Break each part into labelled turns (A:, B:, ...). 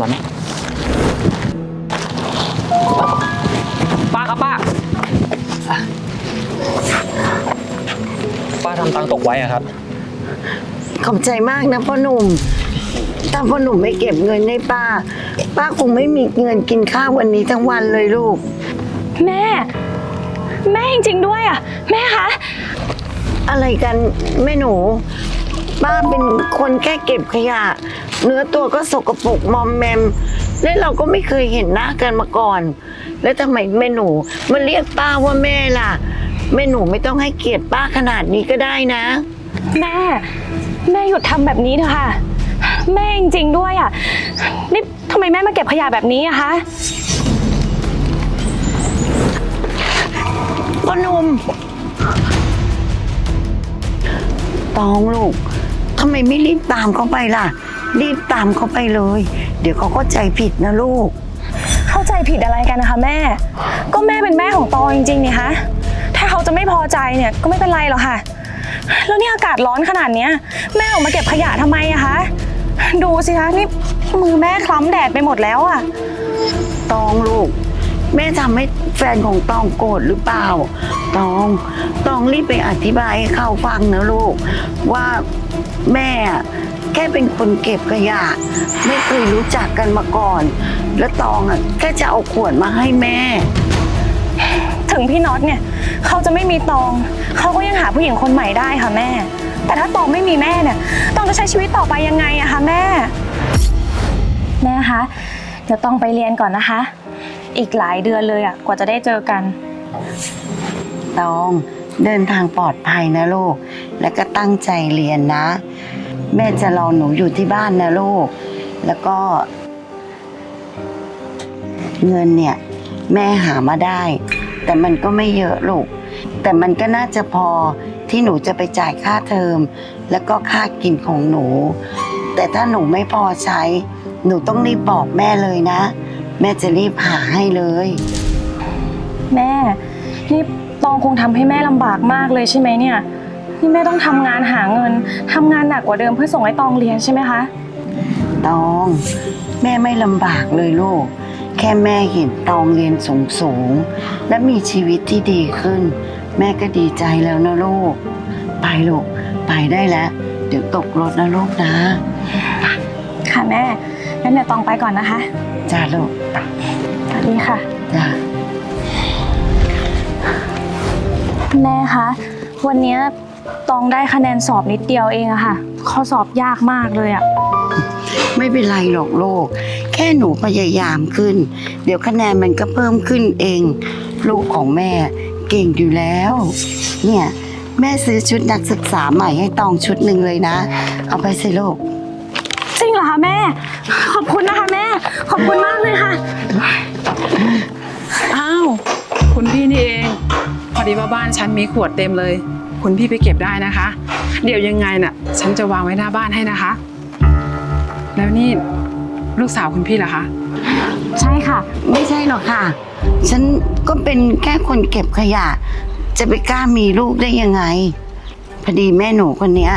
A: ร้อนไหมป้าครับป้า ป้าทำตังค์ตกไว้อะครับ
B: ขอบใจมากนะพ่อหนุ่ม ถ้าพ่อหนุ่มไม่เก็บเงินให้ป้า ป้าคงไม่มีเงินกินข้าววันนี้ทั้งวันเลยลูก
C: แม่ แม่จริงๆด้วยอะ แม่คะ
B: อะไรกันแม่หนู ป้าเป็นคนแค่เก็บขยะ เนื้อตัวก็สกปรกมอมแมม และเราก็ไม่เคยเห็นหน้ากันมาก่อน แล้วทำไมแม่หนูมาเรียกป้าว่าแม่ล่ะ แม่หนูไม่ต้องให้เกียรติป้าขนาดนี้ก็ได้นะ
C: แม่ แม่หยุดทำแบบนี้เถอะค่ะ แม่จริงๆด้วยอะนี่ทำไมแม่มาเก็บขยะแบบนี้อะคะ
B: พ่อหนุ่มตองลูก ทำไมไม่รีบตามเขาไปล่ะ รีบตามเขาไปเลย เดี๋ยวเขาก็ใจผิดนะลูก
C: เข้าใจผิดอะไรกันนะคะแม่ ก็แม่เป็นแม่ของตองจริงๆนี่คะถ้าเขาจะไม่พอใจเนี่ยก็ไม่เป็นไรหรอกค่ะ แล้วนี่อากาศร้อนขนาดเนี้ย แม่ออกมาเก็บขยะทำไมอะคะดูสิคะนี่มือแม่คล้ำแดดไปหมดแล้วอะ
B: ตองลูก แม่ทำให้แฟนของตองโกรธหรือเปล่า ตอง ตองรีบไปอธิบายให้เขาฟังนะลูก ว่าแม่อะแค่เป็นคนเก็บขยะ ไม่เคยรู้จักกันมาก่อน แล้วตองอะแค่จะเอาขวดมาให้แม่
C: ถึงพี่น็อตเนี่ย เขาจะไม่มีตอง เขาก็ยังหาผู้หญิงคนใหม่ได้ค่ะแม่ แต่ถ้าตองไม่มีแม่เนี่ยตองจะใช้ชีวิตต่อไปยังไงอะคะแม่ แม่คะ เดี๋ยวต้องไปเรียนก่อนนะคะ อีกหลายเดือนเลยอะกว่าจะได้เจอกัน
B: ตองเดินทางปลอดภัยนะลูก แล้วก็ตั้งใจเรียนนะ แม่จะรอหนูอยู่ที่บ้านนะลูก แล้วก็ เงินเนี่ย แม่หามาได้ แต่มันก็ไม่เยอะลูก แต่มันก็น่าจะพอที่หนูจะไปจ่ายค่าเทอม แล้วก็ค่ากินของหนู แต่ถ้าหนูไม่พอใช้ หนูต้องรีบบอกแม่เลยนะ แม่จะรีบหาให้เลย
C: แม่ นี่ตองคงทำให้แม่ลำบากมากเลยใช่ไหมเนี่ย นี่แม่ต้องทำงานหาเงินทำงานหนักกว่าเดิมเพื่อส่งให้ตองเรียนใช่ไหมคะ
B: ตอง แม่ไม่ลำบากเลยลูก แค่แม่เห็นตองเรียนสูงสูงๆและมีชีวิตที่ดีขึ้น แม่ก็ดีใจแล้วนะลูก ไปลูก ไปได้แล้ว เดี๋ยวตกรถนะลูกนะ
C: ค่ะแม่ งั้นเดี๋ยวตองไปก่อนนะคะ
B: จ้าลูก
C: สวัสดีค่ะ
B: จ้า
C: แม่คะ วันเนี้ยตองได้คะแนนสอบนิดเดียวเองอะค่ะ ข้อสอบยากมากเลยอะ
B: ไม่เป็นไรหรอกลูกแค่หนูพยายามขึ้น เดี๋ยวคะแนนมันก็เพิ่มขึ้นเอง ลูกของแม่เก่งอยู่แล้ว เนี่ย แม่ซื้อชุดนักศึกษาใหม่ให้ตองชุดหนึ่งเลยนะ เอาไปสิลูก
C: จริงเหรอคะแม่
D: ดีว่าบ้านฉันมีขวดเต็มเลย คุณพี่ไปเก็บได้นะคะ เดี๋ยวยังไงน่ะ ฉันจะวางไว้หน้าบ้านให้นะคะ แล้วนี่ลูกสาวคุณพี่เหรอคะ
C: ใช่ค่ะ
B: ไม่ใช่หรอกค่ะ ฉันก็เป็นแค่คนเก็บขยะ จะไปกล้ามีลูกได้ยังไง พอดีแม่หนูคนเนี้ย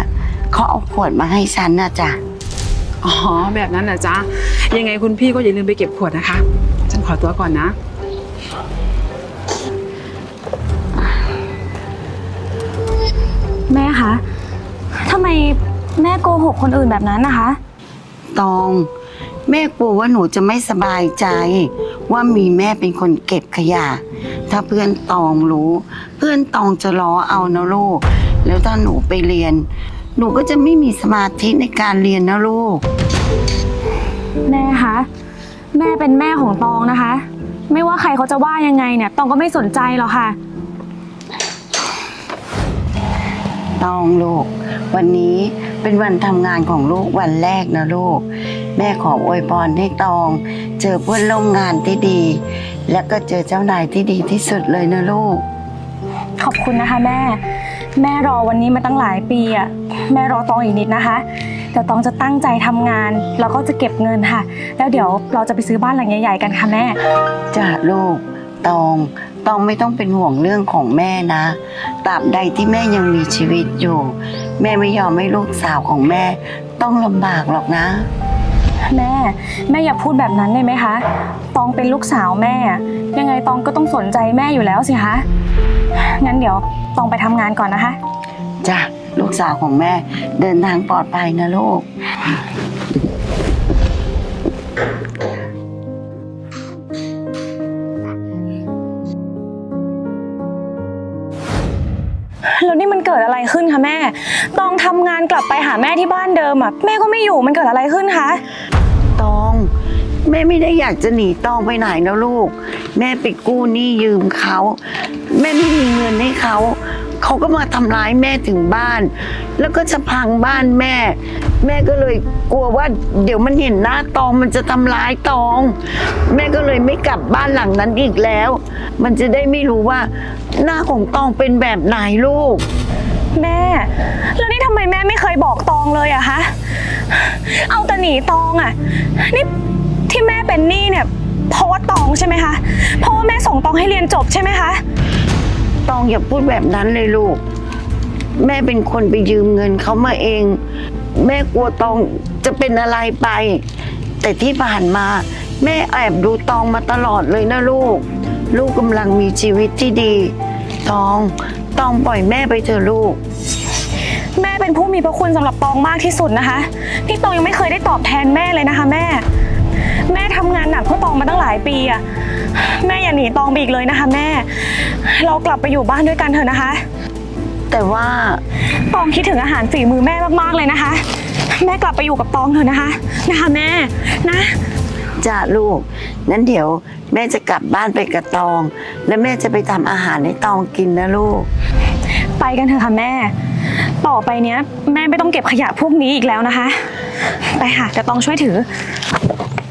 B: เขาเอาขวดมาให้ฉันนะจ๊ะ
D: อ๋อแบบนั้นเหรอจ๊ะยังไงคุณพี่ก็อย่าลืมไปเก็บขวดนะคะ ฉันขอตัวก่อนนะ
C: แม่คะทำไมแม่โกหกคนอื่นแบบนั้นนะคะ
B: ตอง แม่กลัวว่าหนูจะไม่สบายใจ ว่ามีแม่เป็นคนเก็บขยะ ถ้าเพื่อนตองรู้ เพื่อนตองจะล้อเอานะลูก แล้วถ้าหนูไปเรียน หนูก็จะไม่มีสมาธิในการเรียนนะลูก
C: แม่คะ แม่เป็นแม่ของตองนะคะ ไม่ว่าใครเขาจะว่ายังไงเนี่ย ตองก็ไม่สนใจหรอกค่ะ
B: ตองลูก วันนี้เป็นวันทำงานของลูกวันแรกนะลูก แม่ขออวยพรให้ตอง เจอเพื่อนร่วมงานที่ดี และก็เจอเจ้านายที่ดีที่สุดเลยนะลูก
C: ขอบคุณนะคะแม่ แม่รอวันนี้มาตั้งหลายปีอะแม่รอตองอีกนิดนะคะเดี๋ยวตองจะตั้งใจทำงาน แล้วก็จะเก็บเงินค่ะ แล้วเดี๋ยวเราจะไปซื้อบ้านหลังใหญ่ๆกันค่ะแม่
B: จ้าลูกตอง ตองไม่ต้องเป็นห่วงเรื่องของแม่นะตราบใดที่แม่ยังมีชีวิตอยู่ แม่ไม่ยอมให้ลูกสาวของแม่ ต้องลำบากหรอกนะ
C: แม่ แม่อย่าพูดแบบนั้นได้ไหมคะ ตองเป็นลูกสาวแม่ ยังไงตองก็ต้องสนใจแม่อยู่แล้วสิคะ งั้นเดี๋ยวตองไปทำงานก่อนนะคะ
B: จ้ะ ลูกสาวของแม่เดินทางปลอดภัยนะลูก
C: ตองทำงานกลับไปหาแม่ที่บ้านเดิมอะแม่ก็ไม่อยู่มันเกิดอะไรขึ้นคะ
B: ตอง แม่ไม่ได้อยากจะหนีตองไปไหนนะลูก แม่ไปกู้หนี้ยืมเขา แม่ไม่มีเงินให้เขาเขาก็มาทำร้ายแม่ถึงบ้าน แล้วก็จะพังบ้านแม่ แม่ก็เลยกลัวว่า เดี๋ยวมันเห็นหน้าตองมันจะทำร้ายตอง แม่ก็เลยไม่กลับบ้านหลังนั้นอีกแล้ว มันจะได้ไม่รู้ว่าหน้าของตองเป็นแบบไหนลูก
C: แม่ แล้วนี่ทำไมแม่ไม่เคยบอกตองเลยอะคะ เอาแต่หนีตองอะนี่ที่แม่เป็นหนี้เนี่ยเพราะว่าตองใช่ไหมคะ เพราะว่าแม่ส่งตองให้เรียนจบใช่ไหมคะ
B: ตองอย่าพูดแบบนั้นเลยลูก แม่เป็นคนไปยืมเงินเขามาเอง แม่กลัวตองจะเป็นอะไรไป แต่ที่ผ่านมา แม่แอบดูตองมาตลอดเลยนะลูก ลูกกำลังมีชีวิตที่ดี ตอง ตองปล่อยแม่ไปเถอลูก
C: แม่เป็นผู้มีพระคุณสำหรับตองมากที่สุดนะคะที่ตองยังไม่เคยได้ตอบแทนแม่เลยนะคะแม่ แม่ทำงานหนักเพื่อตองมาตั้งหลายปีอะแม่อย่าหนีตองไปอีกเลยนะคะ แม่ เรากลับไปอยู่บ้านด้วยกันเถอะนะคะ
B: แต่ว่า
C: ตองคิดถึงอาหารฝีมือแม่มากๆเลยนะคะ แม่กลับไปอยู่กับตองเถอะนะคะ นะคะแม่นะ
B: จ้าลูกงั้นเดี๋ยวแม่จะกลับบ้านไปกับตอง แล้วแม่จะไปทำอาหารให้ตองกินนะลูก
C: ไปกันเถอะค่ะแม่ ต่อไปเนี้ย แม่ไม่ต้องเก็บขยะพวกนี้อีกแล้วนะคะ ไปค่ะเดี๋ยวตองช่วยถือ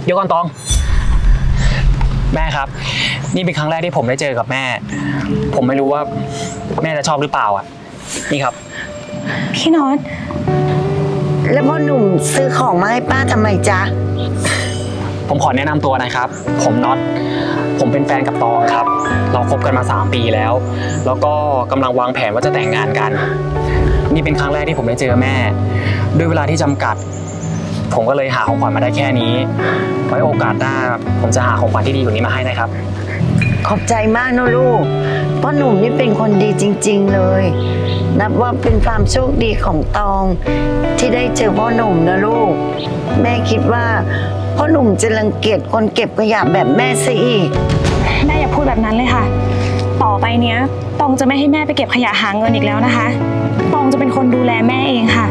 A: เดี๋ยวก่อนตอง แม่ครับ นี่เป็นครั้งแรกที่ผมได้เจอกับแม่ ผมไม่รู้ว่าแม่จะชอบหรือเปล่าอะ นี่ครับ
C: พี่น็อต
B: แล้วพ่อหนุ่มซื้อของมาให้ป้าทำไมจ๊ะ
A: ผมขอแนะนำตัวนะครับ ผมน็อต ผมเป็นแฟนกับตองครับ เราคบกันมา 3 ปีแล้ว แล้วก็กำลังวางแผนว่าจะแต่งงานกัน นี่เป็นครั้งแรกที่ผมได้เจอแม่ ด้วยเวลาที่จำกัด ผมก็เลยหาของขวัญมาได้แค่นี้ ไว้โอกาสหน้า ผมจะหาของขวัญที่ดีกว่านี้มาให้นะครับ
B: ขอบใจมากนะลูกพ่อหนุ่มนี่เป็นคนดีจริง ๆเลย นับว่าเป็นความโชคดีของตอง ที่ได้เจอพ่อหนุ่มนะลูก แม่คิดว่า พ่อหนุ่มจะรังเกียจคนเก็บขยะแบบแม่ซะอีก
C: แม่อย่าพูดแบบนั้นเลยค่ะ ต่อไปเนี้ยตองจะไม่ให้แม่ไปเก็บขยะหาเงินอีกแล้วนะคะ ตองจะเป็นคนดูแลแม่เองค่ะ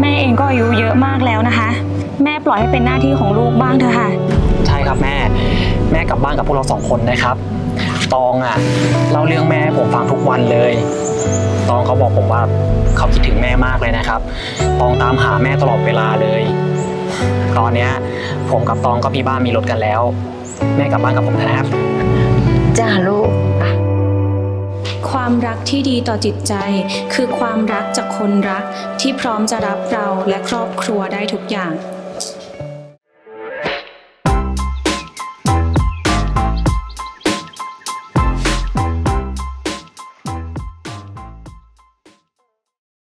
C: แม่เองก็อายุเยอะมากแล้วนะคะ แม่ปล่อยให้เป็นหน้าที่ของลูกบ้างเถอะค่ะ
A: ใช่ครับแม่ แม่กลับบ้านกับพวกเราสองคนนะครับ ตองอะเล่าเรื่องแม่ให้ผมฟังทุกวันเลย ตองเขาบอกผมว่าเขาคิดถึงแม่มากเลยนะครับ ตองตามหาแม่ตลอดเวลาเลย ตอนเนี้ย ผมกับตองก็มีบ้านมีรถกันแล้ว แม่กลับบ้านกับผมเถอะนะครับ
B: จ้าลูก
E: ความรักที่ดีต่อจิตใจ คือความรักจากคนรักที่พร้อมจะรับเราและครอบครัวได้ทุกอย่าง